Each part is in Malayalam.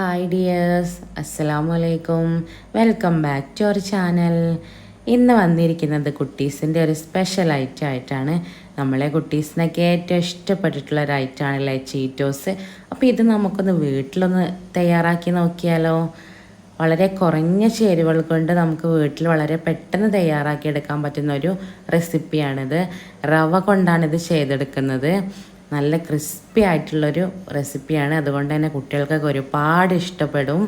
ഹായ് ഡിയേഴ്സ് അസ്സലാമു അലൈക്കും welcome back to our channel ഇന്ന് വന്നിരിക്കുന്നത് കുട്ടീസിന്റെ ഒരു സ്പെഷ്യൽ ഐറ്റം ആയിട്ടാണ്. നമ്മളെ കുട്ടീസിനൊക്കെ ഏറ്റവും ഇഷ്ടപ്പെട്ടിട്ടുള്ള ഒരു ഐറ്റമാണല്ലേ ചീറ്റോസ് അപ്പോൾ ഇത് നമുക്കൊന്ന് വീട്ടിലൊന്ന് തയ്യാറാക്കി നോക്കിയാലോ? വളരെ കുറഞ്ഞ ചേരുവകൾ കൊണ്ട് നമുക്ക് വീട്ടിൽ വളരെ പെട്ടെന്ന് തയ്യാറാക്കി എടുക്കാൻ പറ്റുന്ന ഒരു റെസിപ്പിയാണിത് റവ കൊണ്ടാണ് ഇത് ചെയ്തെടുക്കുന്നത്. നല്ല ക്രിസ്പി ആയിട്ടുള്ളൊരു റെസിപ്പിയാണ് അതുകൊണ്ട് തന്നെ കുട്ടികൾക്കൊക്കെ ഒരുപാട് ഇഷ്ടപ്പെടും.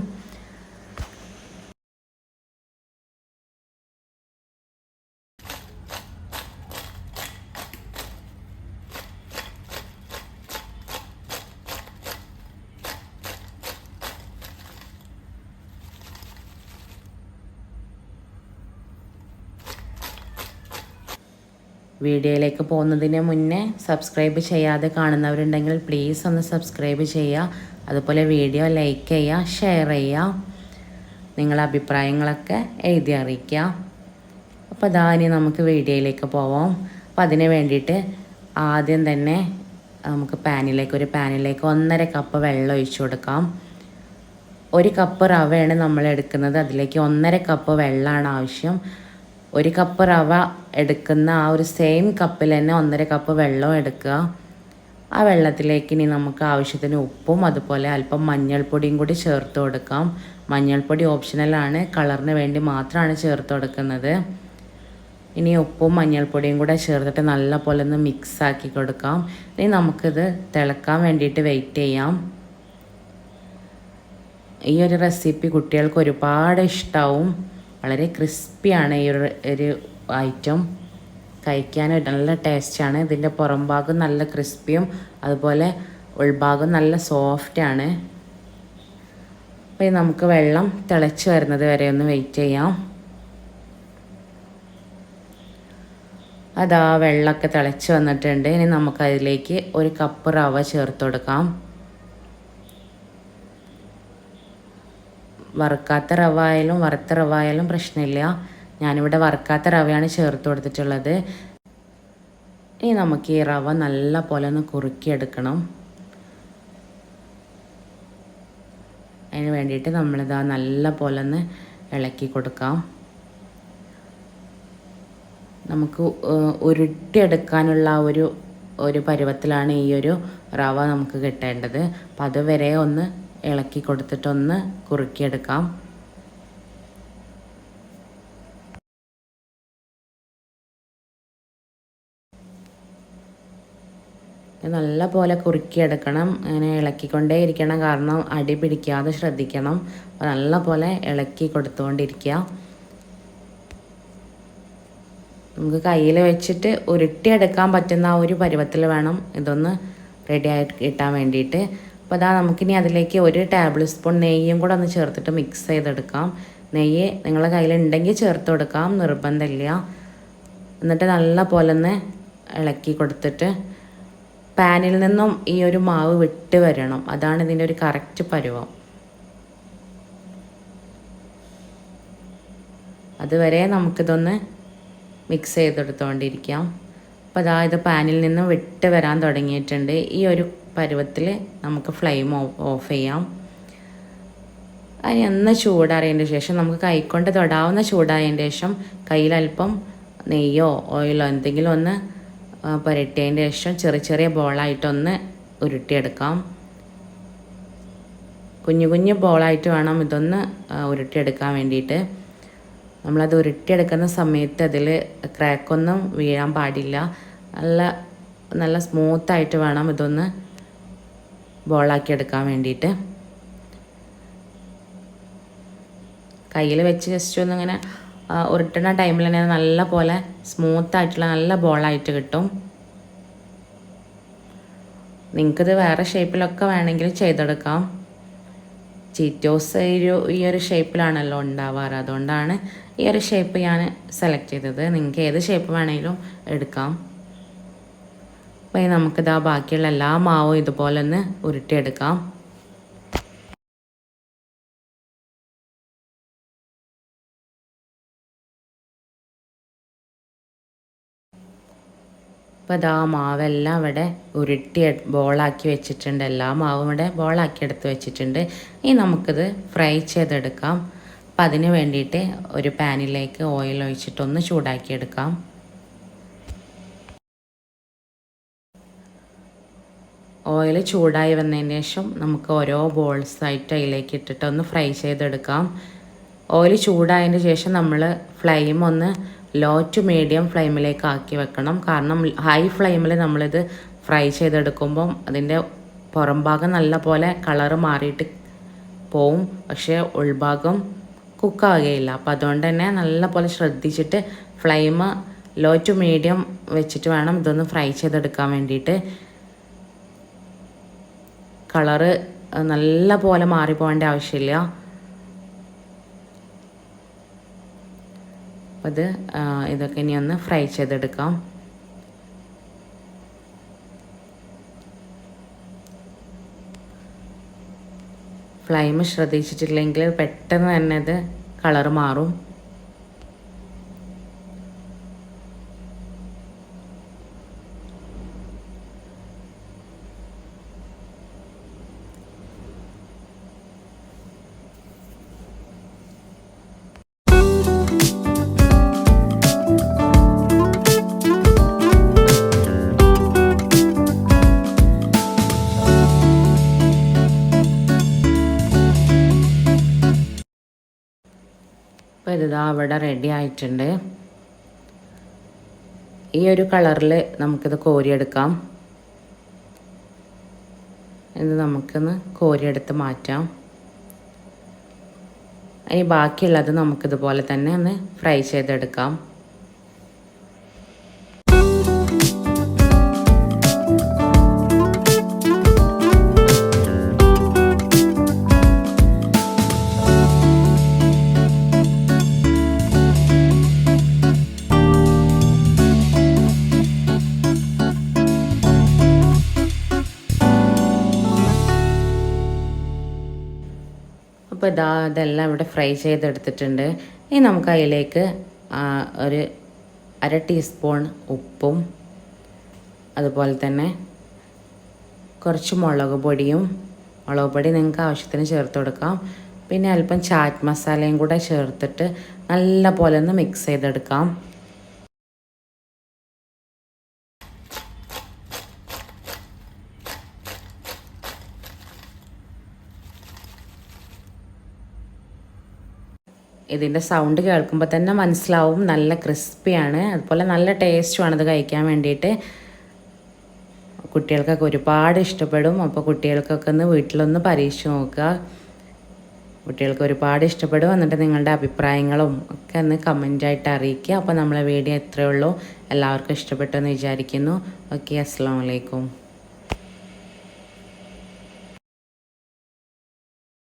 വീഡിയോയിലേക്ക് പോകുന്നതിന് മുന്നേ സബ്സ്ക്രൈബ് ചെയ്യാതെ കാണുന്നവരുണ്ടെങ്കിൽ പ്ലീസ് ഒന്ന് സബ്സ്ക്രൈബ് ചെയ്യുക. അതുപോലെ വീഡിയോ ലൈക്ക് ചെയ്യുക ഷെയർ ചെയ്യുക. നിങ്ങളുടെ അഭിപ്രായങ്ങളൊക്കെ എഴുതി അറിയിക്കുക. അപ്പോൾ അതാ ഇനി നമുക്ക് വീഡിയോയിലേക്ക് പോവാം. അപ്പോൾ അതിന് വേണ്ടിയിട്ട് ആദ്യം തന്നെ നമുക്ക് പാനിലേക്ക് ഒരു പാനിലേക്ക് ഒന്നര കപ്പ് വെള്ളം ഒഴിച്ചു കൊടുക്കാം. ഒരു കപ്പ് റവയാണ് നമ്മൾ എടുക്കുന്നത്. അതിലേക്ക് ഒന്നര കപ്പ് വെള്ളമാണ് ആവശ്യം. ഒരു കപ്പ് റവ എടുക്കുന്ന ആ ഒരു സെയിം കപ്പിൽ തന്നെ ഒന്നര കപ്പ് വെള്ളം എടുക്കുക. ആ വെള്ളത്തിലേക്ക് ഇനി നമുക്ക് ആവശ്യത്തിന് ഉപ്പും അതുപോലെ അല്പം മഞ്ഞൾപ്പൊടിയും കൂടി ചേർത്ത് കൊടുക്കാം. മഞ്ഞൾപ്പൊടി ഓപ്ഷണലാണ് കളറിന് വേണ്ടി മാത്രമാണ് ചേർത്ത് കൊടുക്കുന്നത്. ഇനി ഉപ്പും മഞ്ഞൾപ്പൊടിയും കൂടെ ചേർത്തിട്ട് നല്ല പോലെ ഒന്ന് മിക്സ് ആക്കി കൊടുക്കാം. ഇനി നമുക്കിത് തിളക്കാൻ വേണ്ടിയിട്ട് വെയിറ്റ് ചെയ്യാം. ഈ ഒരു റെസിപ്പി കുട്ടികൾക്ക് ഒരുപാട് ഇഷ്ടമാവും വളരെ ക്രിസ്പിയാണ് ഈ ഒരു ഐറ്റം. കഴിക്കാൻ നല്ല ടേസ്റ്റാണ്. ഇതിന്റെ പുറം ഭാഗം നല്ല ക്രിസ്പിയും അതുപോലെ ഉൾഭാഗം നല്ല സോഫ്റ്റാണ്. അപ്പോൾ നമുക്ക് വെള്ളം തിളച്ച് വരുന്നത് വരെ ഒന്ന് വെയിറ്റ് ചെയ്യാം. അതാ വെള്ളമൊക്കെ തിളച്ച് വന്നിട്ടുണ്ട്. ഇനി നമുക്കതിലേക്ക് ഒരു കപ്പ് റവ ചേർത്ത് കൊടുക്കാം. വറുക്കാത്ത റവ ആയാലും വറുത്ത റവ ആയാലും പ്രശ്നമില്ല. ഞാനിവിടെ വറുക്കാത്ത റവയാണ് ചേർത്ത് കൊടുത്തിട്ടുള്ളത്. ഇനി നമുക്ക് ഈ റവ നല്ല പോലെ ഒന്ന് കുറുക്കിയെടുക്കണം. അതിന് വേണ്ടിയിട്ട് നമ്മളിതാ നല്ല പോലെ ഒന്ന് ഇളക്കി കൊടുക്കാം. നമുക്ക് ഉരുട്ടിയെടുക്കാനുള്ള ഒരു ഒരു പരുവത്തിലാണ് ഈ ഒരു റവ നമുക്ക് കിട്ടേണ്ടത്. അപ്പം അതുവരെ ഒന്ന് ഇളക്കി കൊടുത്തിട്ടൊന്ന് കുറുക്കിയെടുക്കാം. നല്ല പോലെ കുറുക്കിയെടുക്കണം. അങ്ങനെ ഇളക്കിക്കൊണ്ടേ ഇരിക്കണം കാരണം അടി പിടിക്കാതെ ശ്രദ്ധിക്കണം. നല്ല പോലെ ഇളക്കി കൊടുത്തുകൊണ്ടിരിക്കുക. നമുക്ക് കയ്യിൽ വെച്ചിട്ട് ഉരുട്ടിയെടുക്കാൻ പറ്റുന്ന ആ ഒരു പരുവത്തിൽ വേണം ഇതൊന്ന് റെഡി ആയി കിട്ടാൻ വേണ്ടിയിട്ട്. അപ്പോൾ അതാ നമുക്കിനി അതിലേക്ക് ഒരു ടേബിൾ സ്പൂൺ നെയ്യും കൂടെ ഒന്ന് ചേർത്തിട്ട് മിക്സ് ചെയ്തെടുക്കാം. നെയ്യ് നിങ്ങളുടെ കയ്യിലുണ്ടെങ്കിൽ ചേർത്ത് കൊടുക്കാം നിർബന്ധമില്ല. എന്നിട്ട് നല്ല പോലെ ഒന്ന് ഇളക്കി കൊടുത്തിട്ട് പാനിൽ നിന്നും ഈ ഒരു മാവ് വിട്ട് വരണം. അതാണ് ഇതിന്റെ ഒരു കറക്റ്റ് പരുവം. അതുവരെ നമുക്കിതൊന്ന് മിക്സ് ചെയ്തെടുത്തുകൊണ്ടിരിക്കാം അപ്പോൾ അതാ ഇത് പാനിൽ നിന്നും വിട്ട് വരാൻ തുടങ്ങിയിട്ടുണ്ട്. ഈ ഒരു പരുവത്തിൽ നമുക്ക് ഫ്ലെയിം ഓഫ് ചെയ്യാം. അതിന് എന്ന ചൂടാറിയതിന്റെ ശേഷം നമുക്ക് കൈക്കൊണ്ട് തൊടാവുന്ന ചൂടായതിന്റെ ശേഷം കയ്യിൽ അല്പം നെയ്യോ ഓയിലോ എന്തെങ്കിലും ഒന്ന് പുരട്ടിയതിന്റെ ശേഷം ചെറിയ ചെറിയ ബോളായിട്ടൊന്ന് ഉരുട്ടിയെടുക്കാം. കുഞ്ഞു കുഞ്ഞു ബോളായിട്ട് വേണം ഇതൊന്ന് ഉരുട്ടിയെടുക്കാൻ വേണ്ടിയിട്ട്. നമ്മളത് ഉരുട്ടിയെടുക്കുന്ന സമയത്ത് അതിൽ ക്രാക്കൊന്നും വീഴാൻ പാടില്ല. നല്ല നല്ല സ്മൂത്തായിട്ട് വേണം ഇതൊന്ന് ബോളാക്കി എടുക്കാൻ വേണ്ടിയിട്ട്. കയ്യിൽ വെച്ച് ജസ്റ്റ് ഒന്നിങ്ങനെ ഉരുട്ടുന്ന ടൈമിൽ തന്നെ നല്ല പോലെ സ്മൂത്തായിട്ടുള്ള നല്ല ബോളായിട്ട് കിട്ടും. നിങ്ങൾക്കിത് വേറെ ഷേപ്പിലൊക്കെ വേണമെങ്കിൽ ചെയ്തെടുക്കാം. ചീറ്റോസ് ഒരു ഈ ഒരു ഷേപ്പിലാണല്ലോ ഉണ്ടാവാറ്. അതുകൊണ്ടാണ് ഈ ഒരു ഷേപ്പ് ഞാൻ സെലക്ട് ചെയ്തത്. നിങ്ങൾക്ക് ഏത് ഷേപ്പ് വേണമെങ്കിലും എടുക്കാം. അപ്പോൾ നമുക്കിതാ ബാക്കിയുള്ള എല്ലാ മാവും ഇതുപോലെ ഒന്ന് ഉരുട്ടിയെടുക്കാം. അപ്പോൾ ഇതാ മാവെല്ലാം ഇവിടെ ഉരുട്ടി ബോളാക്കി വെച്ചിട്ടുണ്ട്. എല്ലാ മാവും ഇവിടെ ബോളാക്കി എടുത്ത് വെച്ചിട്ടുണ്ട്. ഇനി നമുക്കിത് ഫ്രൈ ചെയ്തെടുക്കാം. അപ്പം അതിന് വേണ്ടിയിട്ട് ഒരു പാനിലേക്ക് ഓയിൽ ഒഴിച്ചിട്ടൊന്ന് ചൂടാക്കിയെടുക്കാം. ഓയിൽ ചൂടായി വന്നതിന് ശേഷം നമുക്ക് ഓരോ ബോൾസ് ആയിട്ട് അതിലേക്ക് ഇട്ടിട്ട് ഒന്ന് ഫ്രൈ ചെയ്തെടുക്കാം. ഓയിൽ ചൂടായതിന് ശേഷം നമ്മൾ ഫ്ലെയിം ഒന്ന് ലോ ടു മീഡിയം ഫ്ലെയിമിലേക്ക് ആക്കി വെക്കണം. കാരണം ഹൈ ഫ്ലെയിമിൽ നമ്മളിത് ഫ്രൈ ചെയ്തെടുക്കുമ്പം അതിന്റെ പുറം ഭാഗം നല്ല പോലെ കളറ് മാറിയിട്ട് പോവും. പക്ഷേ ഉൾഭാഗം കുക്കാകുകയില്ല അപ്പോൾ അതുകൊണ്ട് തന്നെ നല്ല പോലെ ശ്രദ്ധിച്ചിട്ട് ഫ്ലെയിം ലോ ടു മീഡിയം വെച്ചിട്ട് വേണം ഇതൊന്ന് ഫ്രൈ ചെയ്തെടുക്കാൻ വേണ്ടിയിട്ട്. കളറ് നല്ല പോലെ മാറിപ്പോകേണ്ട ആവശ്യമില്ല. അത് ഇതൊക്കെ ഇനി ഒന്ന് ഫ്രൈ ചെയ്തെടുക്കാം. ഫ്ലെയിം ശ്രദ്ധിച്ചിട്ടില്ലെങ്കിൽ പെട്ടെന്ന് തന്നെ ഇത് കളർ മാറും. അപ്പോൾ ഇതാ അവിടെ റെഡി ആയിട്ടുണ്ട്. ഈ ഒരു കളറിൽ നമുക്കിത് കോരിയെടുക്കാം. ഇത് നമുക്കൊന്ന് കോരിയെടുത്ത് മാറ്റാം. ഇനി ബാക്കിയുള്ളത് നമുക്കിതുപോലെ തന്നെ ഒന്ന് ഫ്രൈ ചെയ്തെടുക്കാം. അപ്പോൾ ഇതാ ഇതെല്ലാം ഇവിടെ ഫ്രൈ ചെയ്തെടുത്തിട്ടുണ്ട്. ഇനി നമുക്ക് അതിലേക്ക് ഒരു അര ടീസ്പൂൺ ഉപ്പും അതുപോലെ തന്നെ കുറച്ച് മുളക് പൊടിയും മുളക് പൊടി നിങ്ങൾക്ക് ആവശ്യത്തിന് ചേർത്ത് കൊടുക്കാം. പിന്നെ അല്പം ചാറ്റ് മസാലയും കൂടെ ചേർത്തിട്ട് നല്ല പോലെ ഒന്ന് മിക്സ് ചെയ്തെടുക്കാം. ഇതിന്റെ സൗണ്ട് കേൾക്കുമ്പോൾ തന്നെ മനസ്സിലാവും. നല്ല ക്രിസ്പിയാണ് അതുപോലെ നല്ല ടേസ്റ്റുമാണ് ഇത് കഴിക്കാൻ വേണ്ടിയിട്ട്. കുട്ടികൾക്കൊക്കെ ഒരുപാട് ഇഷ്ടപ്പെടും. അപ്പോൾ കുട്ടികൾക്കൊക്കെ ഒന്ന് വീട്ടിലൊന്ന് പരീക്ഷിച്ച് നോക്കുക. കുട്ടികൾക്ക് ഒരുപാട് ഇഷ്ടപ്പെടും. എന്നിട്ട് നിങ്ങളുടെ അഭിപ്രായങ്ങളും ഒക്കെ ഒന്ന് കമന്റായിട്ട് അറിയിക്കുക. അപ്പോൾ നമ്മളെ വീഡിയോ എത്രയുള്ളൂ എല്ലാവർക്കും ഇഷ്ടപ്പെട്ടെന്ന് വിചാരിക്കുന്നു. ഓക്കെ അസ്സാം വലൈക്കും